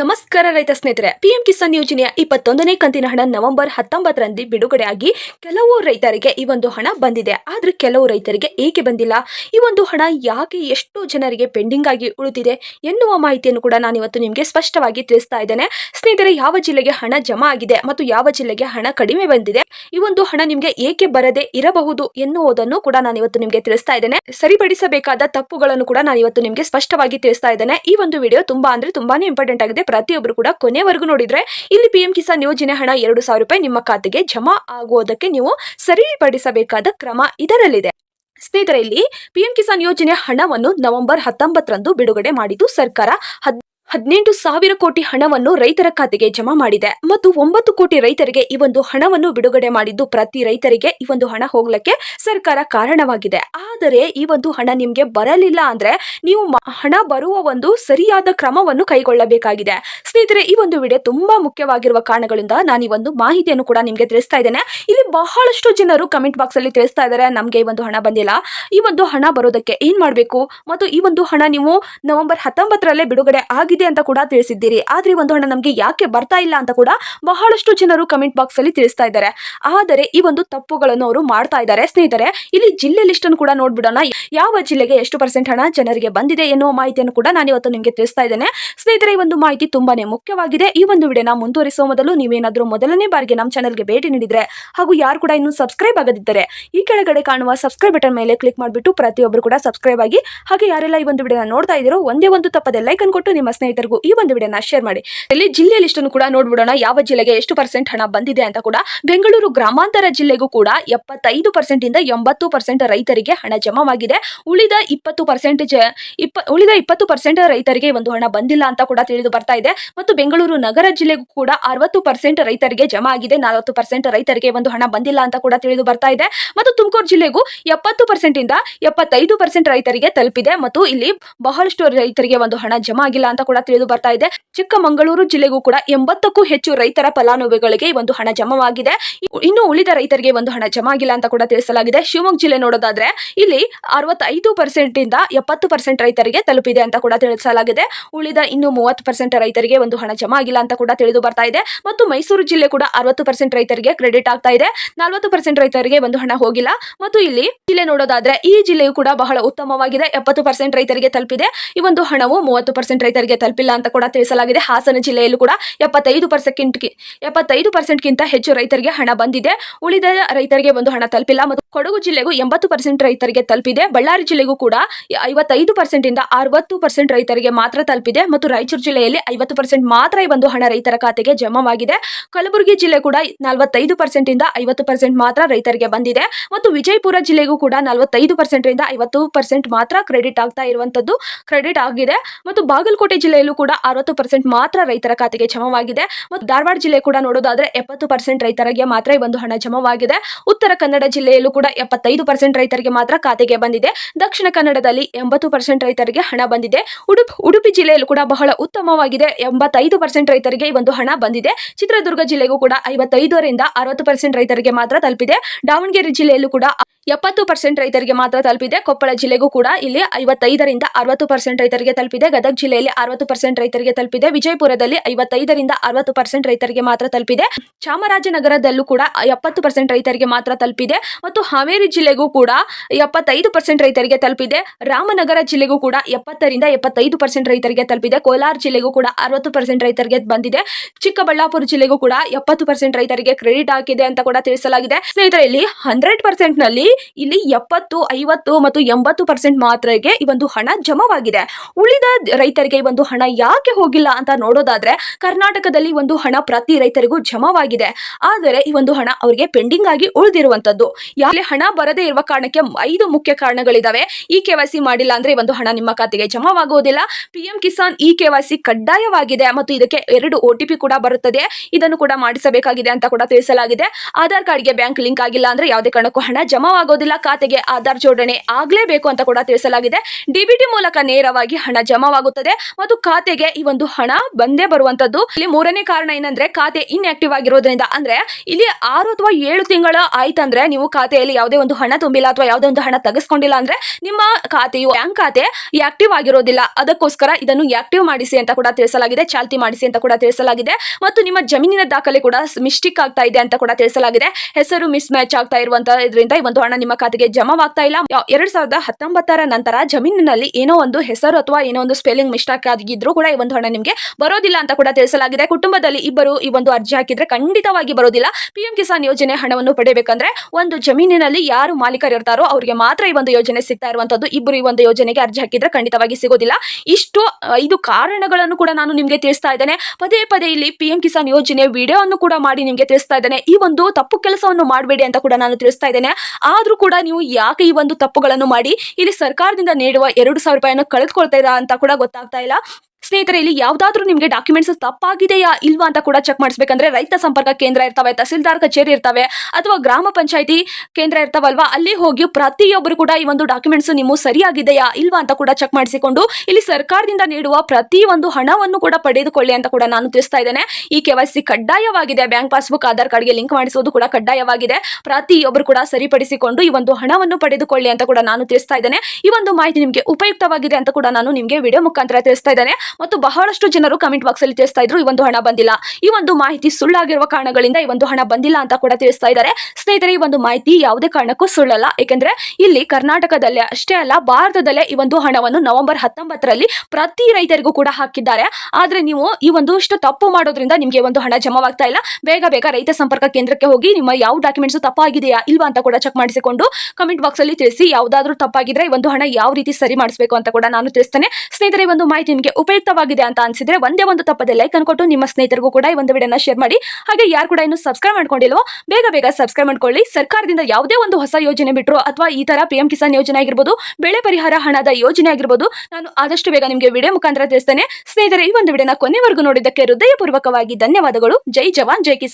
ನಮಸ್ಕಾರ ರೈತ ಸ್ನೇಹಿತರೆ. ಪಿಎಂ ಕಿಸಾನ್ ಯೋಜನೆಯ ಇಪ್ಪತ್ತೊಂದನೇ ಕಂತಿನ ಹಣ ನವೆಂಬರ್ ಹತ್ತೊಂಬತ್ತರಂದು ಬಿಡುಗಡೆಯಾಗಿ ಕೆಲವು ರೈತರಿಗೆ ಈ ಒಂದು ಹಣ ಬಂದಿದೆ. ಆದರೆ ಕೆಲವು ರೈತರಿಗೆ ಏಕೆ ಬಂದಿಲ್ಲ? ಈ ಒಂದು ಹಣ ಯಾಕೆ ಎಷ್ಟು ಜನರಿಗೆ ಪೆಂಡಿಂಗ್ ಆಗಿ ಉಳಿದಿದೆ ಎನ್ನುವ ಮಾಹಿತಿಯನ್ನು ಕೂಡ ನಾನು ಇವತ್ತು ನಿಮಗೆ ಸ್ಪಷ್ಟವಾಗಿ ತಿಳಿಸ್ತಾ ಇದ್ದೇನೆ. ಸ್ನೇಹಿತರೆ, ಯಾವ ಜಿಲ್ಲೆಗೆ ಹಣ ಜಮಾ ಆಗಿದೆ ಮತ್ತು ಯಾವ ಜಿಲ್ಲೆಗೆ ಹಣ ಕಡಿಮೆ ಬಂದಿದೆ? ಈ ಒಂದು ಹಣ ನಿಮಗೆ ಏಕೆ ಬರದೆ ಇರಬಹುದು ಎನ್ನುವುದನ್ನು ಕೂಡ ನಾನು ಇವತ್ತು ನಿಮಗೆ ತಿಳಿಸ್ತಾ ಇದ್ದೇನೆ. ಸರಿಪಡಿಸಬೇಕಾದ ತಪ್ಪುಗಳನ್ನು ಕೂಡ ನಾನು ಇವತ್ತು ನಿಮಗೆ ಸ್ಪಷ್ಟವಾಗಿ ತಿಳಿಸ್ತಾ ಇದ್ದೇನೆ. ಈ ಒಂದು ವಿಡಿಯೋ ತುಂಬಾ ಅಂದ್ರೆ ತುಂಬಾನೇ ಇಂಪಾರ್ಟೆಂಟ್ ಆಗಿದೆ. ಪ್ರತಿಯೊಬ್ಬರು ಕೂಡ ಕೊನೆವರೆಗೂ ನೋಡಿದ್ರೆ ಇಲ್ಲಿ ಪಿಎಂ ಕಿಸಾನ್ ಯೋಜನೆ ಹಣ ಎರಡು ಸಾವಿರ ರೂಪಾಯಿ ನಿಮ್ಮ ಖಾತೆಗೆ ಜಮಾ ಆಗುವುದಕ್ಕೆ ನೀವು ಸರಿಪಡಿಸಬೇಕಾದ ಕ್ರಮ ಇದರಲ್ಲಿದೆ. ಸ್ನೇಹಿತರೆ, ಇಲ್ಲಿ ಪಿಎಂ ಕಿಸಾನ್ ಯೋಜನೆಯ ಹಣವನ್ನು ನವೆಂಬರ್ ಹತ್ತೊಂಬತ್ತರಂದು ಬಿಡುಗಡೆ ಮಾಡಿದ್ದು ಸರ್ಕಾರ ಹದ್ ಹದಿನೆಂಟು ಸಾವಿರ ಕೋಟಿ ಹಣವನ್ನು ರೈತರ ಖಾತೆಗೆ ಜಮಾ ಮಾಡಿದೆ. ಮತ್ತು ಒಂಬತ್ತು ಕೋಟಿ ರೈತರಿಗೆ ಈ ಒಂದು ಹಣವನ್ನು ಬಿಡುಗಡೆ ಮಾಡಿದ್ದು ಪ್ರತಿ ರೈತರಿಗೆ ಈ ಒಂದು ಹಣ ಹೋಗ್ಲಕ್ಕೆ ಸರ್ಕಾರ ಕಾರಣವಾಗಿದೆ. ಆದರೆ ಈ ಒಂದು ಹಣ ನಿಮಗೆ ಬರಲಿಲ್ಲ ಅಂದರೆ ನೀವು ಹಣ ಬರುವ ಒಂದು ಸರಿಯಾದ ಕ್ರಮವನ್ನು ಕೈಗೊಳ್ಳಬೇಕಾಗಿದೆ. ಸ್ನೇಹಿತರೆ, ಈ ಒಂದು ವಿಡಿಯೋ ತುಂಬಾ ಮುಖ್ಯವಾಗಿರುವ ಕಾರಣಗಳಿಂದ ನಾನು ಈ ಒಂದು ಮಾಹಿತಿಯನ್ನು ಕೂಡ ನಿಮಗೆ ತಿಳಿಸ್ತಾ ಇದ್ದೇನೆ. ಇಲ್ಲಿ ಬಹಳಷ್ಟು ಜನರು ಕಮೆಂಟ್ ಬಾಕ್ಸ್ ಅಲ್ಲಿ ತಿಳಿಸ್ತಾ ಇದ್ದಾರೆ, ನಮಗೆ ಈ ಒಂದು ಹಣ ಬಂದಿಲ್ಲ. ಈ ಒಂದು ಹಣ ಬರೋದಕ್ಕೆ ಏನ್ ಮಾಡಬೇಕು? ಮತ್ತು ಈ ಒಂದು ಹಣ ನೀವು ನವೆಂಬರ್ ಹತ್ತೊಂಬತ್ತರಲ್ಲೇ ಬಿಡುಗಡೆ ಆಗಿದೆ ಅಂತ ಕೂಡ ತಿಳಿಸಿದ್ದೀರಿ. ಆದ್ರೆ ಈ ಒಂದು ಹಣ ನಮಗೆ ಯಾಕೆ ಬರ್ತಾ ಇಲ್ಲ ಅಂತ ಕೂಡ ಬಹಳಷ್ಟು ಜನರು ಕಮೆಂಟ್ ಬಾಕ್ಸ್ ಅಲ್ಲಿ ತಿಳಿಸ್ತಾ ಇದ್ದಾರೆ. ಆದರೆ ಈ ಒಂದು ತಪ್ಪುಗಳನ್ನು ಅವರು ಮಾಡ್ತಾ ಇದ್ದಾರೆ. ಸ್ನೇಹಿತರೆ, ಇಲ್ಲಿ ಜಿಲ್ಲೆ ಲಿಸ್ಟ್ ಅನ್ನು ಕೂಡ ನೋಡ್ಬಿಡೋಣ. ಯಾವ ಜಿಲ್ಲೆಗೆ ಎಷ್ಟು ಪರ್ಸೆಂಟ್ ಹಣ ಜನರಿಗೆ ಬಂದಿದೆ ಎನ್ನುವ ಮಾಹಿತಿಯನ್ನು ಕೂಡ ನಾನು ಇವತ್ತು ನಿಮಗೆ ತಿಳಿಸ್ತಾ ಇದ್ದೇನೆ. ಸ್ನೇಹಿತರೆ, ಈ ಒಂದು ಮಾಹಿತಿ ತುಂಬಾನೇ ಮುಖ್ಯವಾಗಿದೆ. ಈ ಒಂದು ವಿಡಿಯೋನ ಮುಂದುವರಿಸುವ ಮೊದಲು ನೀವೇನಾದರೂ ಮೊದಲನೇ ಬಾರಿಗೆ ನಮ್ಮ ಚಾನಲ್ಗೆ ಭೇಟಿ ನೀಡಿದ್ರೆ ಹಾಗೂ ಯಾರು ಕೂಡ ಇನ್ನೂ ಸಬ್ಸ್ಕ್ರೈಬ್ ಆಗದಿದ್ದರೆ ಈ ಕೆಳಗಡೆ ಕಾಣುವ ಸಬ್ಸ್ಕ್ರೈಬ್ ಬಟನ್ ಮೇಲೆ ಕ್ಲಿಕ್ ಮಾಡಿಬಿಟ್ಟು ಪ್ರತಿಯೊಬ್ಬರು ಕೂಡ ಸಬ್ಸ್ಕ್ರೈಬ್ ಆಗಿ ಹಾಗೆ ಯಾರೆಲ್ಲ ಈ ಒಂದು ವಿಡಿಯೋನ ನೋಡ್ತಾ ಇದ್ದೀರೋ ಒಂದೇ ಒಂದು ತಪ್ಪದೆ ಲೈಕ್ ಅನ್ನು ಕೊಟ್ಟು ನಿಮ್ಮ ಸ್ನೇಹಿತರಿಗೂ ಈ ಒಂದು ವಿಡಿಯೋನ ಶೇರ್ ಮಾಡಿ. ಇಲ್ಲಿ ಜಿಲ್ಲೆ ಲಿಸ್ಟ್ ಅನ್ನು ಕೂಡ ನೋಡ್ಬಿಡೋಣ. ಯಾವ ಜಿಲ್ಲೆಗೆ ಎಷ್ಟು ಪರ್ಸೆಂಟ್ ಹಣ ಬಂದಿದೆ ಅಂತ ಕೂಡ. ಬೆಂಗಳೂರು ಗ್ರಾಮಾಂತರ ಜಿಲ್ಲೆಗೂ ಕೂಡ ಎಪ್ಪತ್ತೈದು ಪರ್ಸೆಂಟ್ ಇಂದ ಎಂಬತ್ತು ಪರ್ಸೆಂಟ್ ರೈತರಿಗೆ ಹಣ ಜಮಾವಾಗಿದೆ. ಉಳಿದ ಇಪ್ಪತ್ತು ಪರ್ಸೆಂಟ್ ಉಳಿದ ಇಪ್ಪತ್ತು ಪರ್ಸೆಂಟ್ ರೈತರಿಗೆ ಒಂದು ಹಣ ಬಂದಿಲ್ಲ ಅಂತ ಕೂಡ ತಿಳಿದು ಬರ್ತಾ ಇದೆ. ಮತ್ತು ಬೆಂಗಳೂರು ನಗರ ಜಿಲ್ಲೆಗೂ ಕೂಡ ಅರವತ್ತು ಪರ್ಸೆಂಟ್ ರೈತರಿಗೆ ಜಮಾ ಆಗಿದೆ. ನಲವತ್ತು ಪರ್ಸೆಂಟ್ ರೈತರಿಗೆ ಒಂದು ಹಣ ಬಂದಿಲ್ಲ ಅಂತ ಕೂಡ ತಿಳಿದು ಬರ್ತಾ ಇದೆ. ಮತ್ತು ತುಮಕೂರು ಜಿಲ್ಲೆಗೂ ಎಪ್ಪತ್ತು ಪರ್ಸೆಂಟ್ ಇಂದ ಎಪ್ಪತ್ತೈದು ಪರ್ಸೆಂಟ್ ರೈತರಿಗೆ ತಲುಪಿದೆ. ಮತ್ತು ಇಲ್ಲಿ ಬಹಳಷ್ಟು ರೈತರಿಗೆ ಒಂದು ಹಣ ಜಮಾ ಆಗಿಲ್ಲ ಅಂತ ಕೂಡ ತಿಳಿದು ಬರ್ತಾ ಇದೆ. ಚಿಕ್ಕಮಗಳೂರು ಜಿಲ್ಲೆಗೂ ಕೂಡ ಎಂಬತ್ತಕ್ಕೂ ಹೆಚ್ಚು ರೈತರ ಫಲಾನುಭವಿಗಳಿಗೆ ಒಂದು ಹಣ ಜಮಾವಾಗಿದೆ. ಇನ್ನು ಉಳಿದ ರೈತರಿಗೆ ಒಂದು ಹಣ ಜಮಾ ಆಗಿಲ್ಲ ಅಂತ ಕೂಡ ತಿಳಿಸಲಾಗಿದೆ. ಶಿವಮೊಗ್ಗ ಜಿಲ್ಲೆ ನೋಡೋದಾದ್ರೆ ಇಲ್ಲಿ ಅರವತ್ತೈದು ಪರ್ಸೆಂಟ್ ಇಂದ ಎಪ್ಪತ್ತು ಪರ್ಸೆಂಟ್ ರೈತರಿಗೆ ತಲುಪಿದೆ ಅಂತ ಕೂಡ ತಿಳಿಸಲಾಗಿದೆ. ಉಳಿದ ಇನ್ನು ಮೂವತ್ತು ಪರ್ಸೆಂಟ್ ರೈತರಿಗೆ ಒಂದು ಹಣ ಜಮಾ ಆಗಿಲ್ಲ ಅಂತ ಕೂಡ ತಿಳಿದು ಬರ್ತಾ ಇದೆ. ಮತ್ತು ಮೈಸೂರು ಜಿಲ್ಲೆ ಕೂಡ ಅರವತ್ತು ಪರ್ಸೆಂಟ್ ರೈತರಿಗೆ ಕ್ರೆಡಿಟ್ ಆಗ್ತಾ ಇದೆ. ನಲವತ್ತು ಪರ್ಸೆಂಟ್ ರೈತರಿಗೆ ಒಂದು ಹಣ ಹೋಗಿಲ್ಲ. ಮತ್ತು ಇಲ್ಲಿ ಜಿಲ್ಲೆ ನೋಡೋದಾದ್ರೆ ಈ ಜಿಲ್ಲೆಯು ಕೂಡ ಬಹಳ ಉತ್ತಮವಾಗಿದೆ. ಎಪ್ಪತ್ತು ಪರ್ಸೆಂಟ್ ರೈತರಿಗೆ ತಲುಪಿದೆ. ಈ ಒಂದು ಹಣವು ಮೂವತ್ತು ಪರ್ಸೆಂಟ್ ರೈತರಿಗೆ ತಲುಪಿಲ್ಲ ಅಂತ ಕೂಡ ತಿಳಿಸಲಾಗಿದೆ. ಹಾಸನ ಜಿಲ್ಲೆಯಲ್ಲೂ ಕೂಡ ಎಪ್ಪತ್ತೈದು ಪರ್ಸೆಂಟ್ ಎಪ್ಪತ್ತೈದು ಪರ್ಸೆಂಟ್ಗಿಂತ ಹೆಚ್ಚು ರೈತರಿಗೆ ಹಣ ಬಂದಿದೆ. ಉಳಿದ ರೈತರಿಗೆ ಒಂದು ಹಣ ತಲುಪಿಲ್ಲ. ಮತ್ತು ಕೊಡಗು ಜಿಲ್ಲೆಗೂ ಎಂಬತ್ತು ಪರ್ಸೆಂಟ್ ರೈತರಿಗೆ ತಲುಪಿದೆ. ಬಳ್ಳಾರಿ ಜಿಲ್ಲೆಗೂ ಕೂಡ ಐವತ್ತೈದು ಪರ್ಸೆಂಟ್ ಇಂದ ಅರವತ್ತು ಪರ್ಸೆಂಟ್ ರೈತರಿಗೆ ಮಾತ್ರ ತಲುಪಿದೆ. ಮತ್ತು ರಾಯಚೂರು ಜಿಲ್ಲೆಯಲ್ಲಿ ಐವತ್ತು ಪರ್ಸೆಂಟ್ ಮಾತ್ರ ಈ ಒಂದು ಹಣ ರೈತರ ಖಾತೆಗೆ ಜಮಾವಾಗಿದೆ. ಕಲಬುರಗಿ ಜಿಲ್ಲೆ ಕೂಡ ನಲವತ್ತೈದು ಪರ್ಸೆಂಟ್ ಇಂದ ಐವತ್ತು ಪರ್ಸೆಂಟ್ ಮಾತ್ರ ರೈತರಿಗೆ ಬಂದಿದೆ. ಮತ್ತು ವಿಜಯಪುರ ಜಿಲ್ಲೆಗೂ ಕೂಡ ನಲವತ್ತೈದು ಪರ್ಸೆಂಟ್ ಇಂದ ಐವತ್ತು ಪರ್ಸೆಂಟ್ ಮಾತ್ರ ಕ್ರೆಡಿಟ್ ಆಗ್ತಾ ಇರುವಂತದ್ದು ಕ್ರೆಡಿಟ್ ಆಗಿದೆ. ಮತ್ತು ಬಾಗಲಕೋಟೆ ಜಿಲ್ಲೆಯಲ್ಲೂ ಕೂಡ ಅರವತ್ತು ಪರ್ಸೆಂಟ್ ಮಾತ್ರ ರೈತರ ಖಾತೆಗೆ ಜಮವಾಗಿದೆ. ಮತ್ತು ಧಾರವಾಡ ಜಿಲ್ಲೆ ಕೂಡ ನೋಡೋದಾದ್ರೆ ಎಪ್ಪತ್ತು ಪರ್ಸೆಂಟ್ ರೈತರಿಗೆ ಮಾತ್ರ ಈ ಒಂದು ಹಣ ಜಮವಾಗಿದೆ. ಉತ್ತರ ಕನ್ನಡ ಜಿಲ್ಲೆಯಲ್ಲೂ ಕೂಡ ಎಪ್ಪತ್ತೈದು ಪರ್ಸೆಂಟ್ ರೈತರಿಗೆ ಮಾತ್ರ ಖಾತೆಗೆ ಬಂದಿದೆ. ದಕ್ಷಿಣ ಕನ್ನಡದಲ್ಲಿ ಎಂಬತ್ತು ಪರ್ಸೆಂಟ್ ರೈತರಿಗೆ ಹಣ ಬಂದಿದೆ. ಉಡುಪಿ ಉಡುಪಿ ಜಿಲ್ಲೆಯಲ್ಲೂ ಕೂಡ ಬಹಳ ಉತ್ತಮವಾಗಿದೆ. ಎಂಬತ್ತೈದು ಪರ್ಸೆಂಟ್ ರೈತರಿಗೆ ಈ ಒಂದು ಹಣ ಬಂದಿದೆ. ಚಿತ್ರದುರ್ಗ ಜಿಲ್ಲೆಗೂ ಕೂಡ ಐವತ್ತೈದರಿಂದ ಅರವತ್ತು ಪರ್ಸೆಂಟ್ ರೈತರಿಗೆ ಮಾತ್ರ ತಲುಪಿದೆ. ದಾವಣಗೆರೆ ಜಿಲ್ಲೆಯಲ್ಲೂ ಕೂಡ ಎಪ್ಪತ್ತು ಪರ್ಸೆಂಟ್ ರೈತರಿಗೆ ಮಾತ್ರ ತಲುಪಿದೆ. ಕೊಪ್ಪಳ ಜಿಲ್ಲೆಗೂ ಕೂಡ ಇಲ್ಲಿ ಐವತ್ತೈದರಿಂದ ಅರವತ್ತು ಪರ್ಸೆಂಟ್ ರೈತರಿಗೆ ತಲುಪಿದೆ. ಗದಗ ಜಿಲ್ಲೆಯಲ್ಲಿ ಅರವತ್ತು ಪರ್ಸೆಂಟ್ ರೈತರಿಗೆ ತಲುಪಿದೆ. ವಿಜಯಪುರದಲ್ಲಿ ಐವತ್ತೈದರಿಂದ ಅರವತ್ತು ಪರ್ಸೆಂಟ್ ರೈತರಿಗೆ ಮಾತ್ರ ತಲುಪಿದೆ. ಚಾಮರಾಜನಗರದಲ್ಲೂ ಕೂಡ ಎಪ್ಪತ್ತು ಪರ್ಸೆಂಟ್ ರೈತರಿಗೆ ಮಾತ್ರ ತಲುಪಿದೆ. ಮತ್ತು ಹಾವೇರಿ ಜಿಲ್ಲೆಗೂ ಕೂಡ ಎಪ್ಪತ್ತೈದು ಪರ್ಸೆಂಟ್ ರೈತರಿಗೆ ತಲುಪಿದೆ. ರಾಮನಗರ ಜಿಲ್ಲೆಗೂ ಕೂಡ ಎಪ್ಪತ್ತರಿಂದ ಎಪ್ಪತ್ತೈದು ಪರ್ಸೆಂಟ್ ರೈತರಿಗೆ ತಲುಪಿದೆ. ಕೋಲಾರ ಜಿಲ್ಲೆಗೂ ಕೂಡ ಅರವತ್ತು ಪರ್ಸೆಂಟ್ ರೈತರಿಗೆ ಬಂದಿದೆ. ಚಿಕ್ಕಬಳ್ಳಾಪುರ ಜಿಲ್ಲೆಗೂ ಕೂಡ ಎಪ್ಪತ್ತು ಪರ್ಸೆಂಟ್ ರೈತರಿಗೆ ಕ್ರೆಡಿಟ್ ಹಾಕಿದೆ ಅಂತ ಕೂಡ ತಿಳಿಸಲಾಗಿದೆ. ಸ್ನೇಹಿತರೆ, ಇಲ್ಲಿ ಹಂಡ್ರೆಡ್ ಪರ್ಸೆಂಟ್ನಲ್ಲಿ ಇಲ್ಲಿ ಎಪ್ಪತ್ತು, ಐವತ್ತು ಮತ್ತು ಎಂಬತ್ತು ಪರ್ಸೆಂಟ್ ಮಾತ್ರಗೆ ಈ ಒಂದು ಹಣ ಜಮವಾಗಿದೆ. ಉಳಿದ ರೈತರಿಗೆ ಈ ಒಂದು ಹಣ ಯಾಕೆ ಹೋಗಿಲ್ಲ ಅಂತ ನೋಡೋದಾದ್ರೆ, ಕರ್ನಾಟಕದಲ್ಲಿ ಒಂದು ಹಣ ಪ್ರತಿ ರೈತರಿಗೂ ಜಮವಾಗಿದೆ. ಆದರೆ ಈ ಒಂದು ಹಣ ಅವರಿಗೆ ಪೆಂಡಿಂಗ್ ಆಗಿ ಉಳಿದಿರುವಂತದ್ದು ಯಾಕೆ ಹಣ ಬರದೇ ಇರುವ ಕಾರಣಕ್ಕೆ ಐದು ಮುಖ್ಯ ಕಾರಣಗಳಿದಾವೆ. ಈ ಕೆವೈಸಿ ಮಾಡಿಲ್ಲ ಅಂದ್ರೆ ಈ ಒಂದು ಹಣ ನಿಮ್ಮ ಖಾತೆಗೆ ಜಮಾವಾಗುವುದಿಲ್ಲ ಪಿಎಂ ಕಿಸಾನ್ ಇ ಕೆವೈಸಿ ಕಡ್ಡಾಯವಾಗಿದೆ ಮತ್ತು ಇದಕ್ಕೆ ಎರಡು ಒ ಪಿ ಕೂಡ ಬರುತ್ತದೆ. ಇದನ್ನು ಕೂಡ ಮಾಡಿಸಬೇಕಾಗಿದೆ ಅಂತ ಕೂಡ ತಿಳಿಸಲಾಗಿದೆ. ಆಧಾರ್ ಕಾರ್ಡ್ಗೆ ಬ್ಯಾಂಕ್ ಲಿಂಕ್ ಆಗಿಲ್ಲ ಅಂದ್ರೆ ಯಾವುದೇ ಕಾರಣಕ್ಕೂ ಹಣ ಜಮಾ ಆಗೋದಿಲ್ಲ, ಖಾತೆಗೆ ಆಧಾರ್ ಜೋಡಣೆ ಆಗ್ಲೇಬೇಕು ಅಂತ ಕೂಡ ತಿಳಿಸಲಾಗಿದೆ. ಡಿಬಿಟಿ ಮೂಲಕ ನೇರವಾಗಿ ಹಣ ಜಮಾವಾಗುತ್ತದೆ ಮತ್ತು ಖಾತೆಗೆ ಈ ಒಂದು ಹಣ ಬಂದೇ ಬರುವಂತದ್ದು. ಇಲ್ಲಿ ಮೂರನೇ ಕಾರಣ ಏನಂದ್ರೆ, ಖಾತೆ ಇನ್ಆಕ್ಟಿವ್ ಆಗಿರೋದ್ರಿಂದ ಅಂದ್ರೆ, ಇಲ್ಲಿ ಆರು ಅಥವಾ ಏಳು ತಿಂಗಳ ಆಯ್ತಂದ್ರೆ ನೀವು ಖಾತೆಯಲ್ಲಿ ಯಾವುದೇ ಒಂದು ಹಣ ತುಂಬಿಲ್ಲ ಅಥವಾ ಯಾವುದೇ ಒಂದು ಹಣ ತೆಗೆಸ್ಕೊಂಡಿಲ್ಲ ಅಂದ್ರೆ, ನಿಮ್ಮ ಖಾತೆಯು ಬ್ಯಾಂಕ್ ಖಾತೆ ಆಕ್ಟಿವ್ ಆಗಿರೋದಿಲ್ಲ. ಅದಕ್ಕೋಸ್ಕರ ಇದನ್ನು ಆಕ್ಟಿವ್ ಮಾಡಿಸಿ ಅಂತ ಕೂಡ ತಿಳಿಸಲಾಗಿದೆ, ಚಾಲ್ತಿ ಮಾಡಿಸಿ ಅಂತ ಕೂಡ ತಿಳಿಸಲಾಗಿದೆ. ಮತ್ತು ನಿಮ್ಮ ಜಮೀನಿನ ದಾಖಲೆ ಕೂಡ ಮಿಸ್ಟೇಕ್ ಆಗ್ತಾ ಇದೆ ಅಂತ ಕೂಡ ತಿಳಿಸಲಾಗಿದೆ. ಹೆಸರು ಮಿಸ್ ಮ್ಯಾಚ್ ಆಗ್ತಾ ಇರುವಂತಹ ಇದರಿಂದ ಈ ಒಂದು ಹಣ ನಿಮ್ಮ ಖಾತೆಗೆ ಜಮಾವಾಗ್ತಾ ಇಲ್ಲ. ಎರಡ್ ಸಾವಿರದ ಹತ್ತೊಂಬತ್ತರ ನಂತರ ಜಮೀನಿನಲ್ಲಿ ಏನೋ ಒಂದು ಹೆಸರು ಅಥವಾ ಏನೋ ಒಂದು ಸ್ಪೆಲ್ಲಿಂಗ್ ಮಿಸ್ಟೇಕ್ ಆಗಿದ್ರು ಕೂಡ ಈ ಒಂದು ಹಣ ನಿಮಗೆ ಬರೋದಿಲ್ಲ ಅಂತ ಕೂಡ ತಿಳಿಸಲಾಗಿದೆ. ಕುಟುಂಬದಲ್ಲಿ ಇಬ್ಬರು ಈ ಒಂದು ಅರ್ಜಿ ಹಾಕಿದ್ರೆ ಖಂಡಿತವಾಗಿ ಬರೋದಿಲ್ಲ. ಪಿಎಂ ಕಿಸಾನ್ ಯೋಜನೆ ಹಣವನ್ನು ಪಡೆಯಬೇಕಂದ್ರೆ ಒಂದು ಜಮೀನಿನಲ್ಲಿ ಯಾರು ಮಾಲೀಕರು ಇರ್ತಾರೋ ಅವರಿಗೆ ಮಾತ್ರ ಈ ಒಂದು ಯೋಜನೆ ಸಿಗ್ತಾ ಇರುವಂತದ್ದು. ಇಬ್ಬರು ಈ ಒಂದು ಯೋಜನೆಗೆ ಅರ್ಜಿ ಹಾಕಿದ್ರೆ ಖಂಡಿತವಾಗಿ ಸಿಗೋದಿಲ್ಲ. ಇಷ್ಟು, ಐದು ಕಾರಣಗಳನ್ನು ಕೂಡ ನಾನು ನಿಮಗೆ ತಿಳಿಸ್ತಾ ಇದ್ದೇನೆ. ಪದೇ ಪದೇ ಇಲ್ಲಿ ಪಿಎಂ ಕಿಸಾನ್ ಯೋಜನೆ ವಿಡಿಯೋ ಅನ್ನು ಕೂಡ ಮಾಡಿ ನಿಮಗೆ ತಿಳಿಸ್ತಾ ಇದ್ದೇನೆ. ಈ ಒಂದು ತಪ್ಪು ಕೆಲಸವನ್ನು ಮಾಡಬೇಡಿ ಅಂತ ಕೂಡ ನಾನು ತಿಳಿಸ್ತಾ ಇದ್ದೇನೆ. ಆದ್ರೂ ಕೂಡ ನೀವು ಯಾಕೆ ಈ ಒಂದು ತಪ್ಪುಗಳನ್ನು ಮಾಡಿ? ಇಲ್ಲಿ ಸರ್ಕಾರದಿಂದ ನೀಡುವ ಎರಡು ಸಾವಿರ ರೂಪಾಯಿಯನ್ನು ಕಳೆದುಕೊಳ್ತಾ ಅಂತ ಕೂಡ ಗೊತ್ತಾಗ್ತಾ ಇಲ್ಲ. ಸ್ನೇಹಿತರೆ, ಇಲ್ಲಿ ಯಾವ್ದಾದ್ರೂ ನಿಮಗೆ ಡಾಕ್ಯುಮೆಂಟ್ಸ್ ತಪ್ಪಾಗಿದೆಯಾ ಇಲ್ವಾ ಅಂತ ಕೂಡ ಚೆಕ್ ಮಾಡಿಸ್ಬೇಕಂದ್ರೆ ರೈತ ಸಂಪರ್ಕ ಕೇಂದ್ರ ಇರ್ತವೆ, ತಹಸೀಲ್ದಾರ್ ಕಚೇರಿ ಇರ್ತವೆ ಅಥವಾ ಗ್ರಾಮ ಪಂಚಾಯತಿ ಕೇಂದ್ರ ಇರ್ತಾವಲ್ವಾ, ಅಲ್ಲಿ ಹೋಗಿ ಪ್ರತಿಯೊಬ್ಬರು ಕೂಡ ಈ ಒಂದು ಡಾಕ್ಯುಮೆಂಟ್ಸ್ ನಿಮ್ಮ ಸರಿಯಾಗಿದೆಯಾ ಇಲ್ವಾ ಅಂತ ಕೂಡ ಚೆಕ್ ಮಾಡಿಸಿಕೊಂಡು ಇಲ್ಲಿ ಸರ್ಕಾರದಿಂದ ನೀಡುವ ಪ್ರತಿ ಒಂದು ಹಣವನ್ನು ಕೂಡ ಪಡೆದುಕೊಳ್ಳಿ ಅಂತ ಕೂಡ ನಾನು ತಿಳಿಸ್ತಾ ಇದ್ದೇನೆ. ಈ ಕೆ ವೈ ಸಿ ಕಡ್ಡಾಯವಾಗಿದೆ. ಬ್ಯಾಂಕ್ ಪಾಸ್ಬುಕ್, ಆಧಾರ್ ಕಾರ್ಡ್ಗೆ ಲಿಂಕ್ ಮಾಡಿಸುವುದು ಕೂಡ ಕಡ್ಡಾಯವಾಗಿದೆ. ಪ್ರತಿಯೊಬ್ಬರು ಕೂಡ ಸರಿಪಡಿಸಿಕೊಂಡು ಈ ಒಂದು ಹಣವನ್ನು ಪಡೆದುಕೊಳ್ಳಿ ಅಂತ ಕೂಡ ನಾನು ತಿಳಿಸ್ತಾ ಇದ್ದೇನೆ. ಈ ಒಂದು ಮಾಹಿತಿ ನಿಮಗೆ ಉಪಯುಕ್ತವಾಗಿದೆ ಅಂತ ಕೂಡ ನಾನು ನಿಮಗೆ ವಿಡಿಯೋ ಮುಖಾಂತರ ತಿಳಿಸ್ತಾ ಇದ್ದೇನೆ. ಮತ್ತು ಬಹಳಷ್ಟು ಜನರು ಕಮೆಂಟ್ ಬಾಕ್ಸ್ ಅಲ್ಲಿ ತಿಳಿಸ್ತಾ ಇದ್ರು, ಈ ಒಂದು ಹಣ ಬಂದಿಲ್ಲ. ಈ ಒಂದು ಮಾಹಿತಿ ಸುಳ್ಳಾಗಿರುವ ಕಾರಣಗಳಿಂದ ಈ ಒಂದು ಹಣ ಬಂದಿಲ್ಲ ಅಂತ ಕೂಡ ತಿಳಿಸ್ತಾ ಇದ್ದಾರೆ ಸ್ನೇಹಿತರೆ, ಈ ಒಂದು ಮಾಹಿತಿ ಯಾವುದೇ ಕಾರಣಕ್ಕೂ ಸುಳ್ಳಲ್ಲ. ಏಕೆಂದ್ರೆ ಇಲ್ಲಿ ಕರ್ನಾಟಕದಲ್ಲೇ ಅಷ್ಟೇ ಅಲ್ಲ, ಭಾರತದಲ್ಲೇ ಈ ಒಂದು ಹಣವನ್ನು ನವೆಂಬರ್ ಹತ್ತೊಂಬತ್ತರಲ್ಲಿ ಪ್ರತಿ ರೈತರಿಗೂ ಕೂಡ ಹಾಕಿದ್ದಾರೆ. ಆದ್ರೆ ನೀವು ಈ ಒಂದು ಇಷ್ಟು ತಪ್ಪು ಮಾಡೋದ್ರಿಂದ ನಿಮಗೆ ಒಂದು ಹಣ ಜಮಾವಾಗ್ತಾ ಇಲ್ಲ. ಬೇಗ ಬೇಗ ರೈತ ಸಂಪರ್ಕ ಕೇಂದ್ರಕ್ಕೆ ಹೋಗಿ ನಿಮ್ಮ ಯಾವ ಡಾಕ್ಯುಮೆಂಟ್ಸ್ ತಪ್ಪಾಗಿದೆಯಾ ಇಲ್ವಾ ಅಂತ ಕೂಡ ಚೆಕ್ ಮಾಡಿಸಿಕೊಂಡು ಕಮೆಂಟ್ ಬಾಕ್ಸ್ ಅಲ್ಲಿ ತಿಳಿಸಿ, ಯಾವ್ದಾದ್ರು ತಪ್ಪಾಗಿದ್ರೆ ಈ ಒಂದು ಹಣ ಯಾವ ರೀತಿ ಸರಿ ಮಾಡಿಸಬೇಕು ಅಂತ ಕೂಡ ನಾನು ತಿಳಿಸ್ತೇನೆ. ಸ್ನೇಹಿತರೆ, ಈ ಒಂದು ಮಾಹಿತಿ ನಿಮಗೆ ಉಪಯುಕ್ತವಾಗಿದೆ ಅಂತ ಅನ್ಸಿದ್ರೆ ಒಂದೇ ಒಂದು ತಪ್ಪದೆ ಲೈಕ್ ಅನ್ಕೊಟ್ಟು ನಿಮ್ಮ ಸ್ನೇಹಿತರಿಗೂ ಕೂಡ ಈ ಒಂದು ವಿಡಿಯೋನ ಶೇರ್ ಮಾಡಿ. ಹಾಗೆ ಯಾರು ಕೂಡ ಇನ್ನು ಸಬ್ಸ್ಕ್ರೈಬ್ ಮಾಡ್ಕೊಂಡಿಲ್ವೋ, ಬೇಗ ಬೇಗ ಸಬ್ಸ್ಕ್ರೈಬ್ ಮಾಡ್ಕೊಳ್ಳಿ. ಸರ್ಕಾರದಿಂದ ಯಾವುದೇ ಒಂದು ಹೊಸ ಯೋಜನೆ ಬಿಟ್ಟರು ಅಥವಾ ಈ ತರ ಪಿ ಎಂ ಕಿಸಾನ್ ಯೋಜನೆ ಆಗಿರ್ಬೋದು, ಬೆಳೆ ಪರಿಹಾರ ಹಣದ ಯೋಜನೆ ಆಗಿರ್ಬೋದು, ನಾನು ಆದಷ್ಟು ಬೇಗ ನಿಮಗೆ ವಿಡಿಯೋ ಮುಖಾಂತರ ತಿಳಿಸ್ತೇನೆ. ಸ್ನೇಹಿತರೆ, ಈ ಒಂದು ವಿಡಿಯೋನ ಕೊನೆವರೆಗೂ ನೋಡಿದ್ದಕ್ಕೆ ಹೃದಯಪೂರ್ವಕವಾಗಿ ಧನ್ಯವಾದಗಳು. ಜೈ ಜವಾನ್, ಜೈ ಕಿಸಾನ್.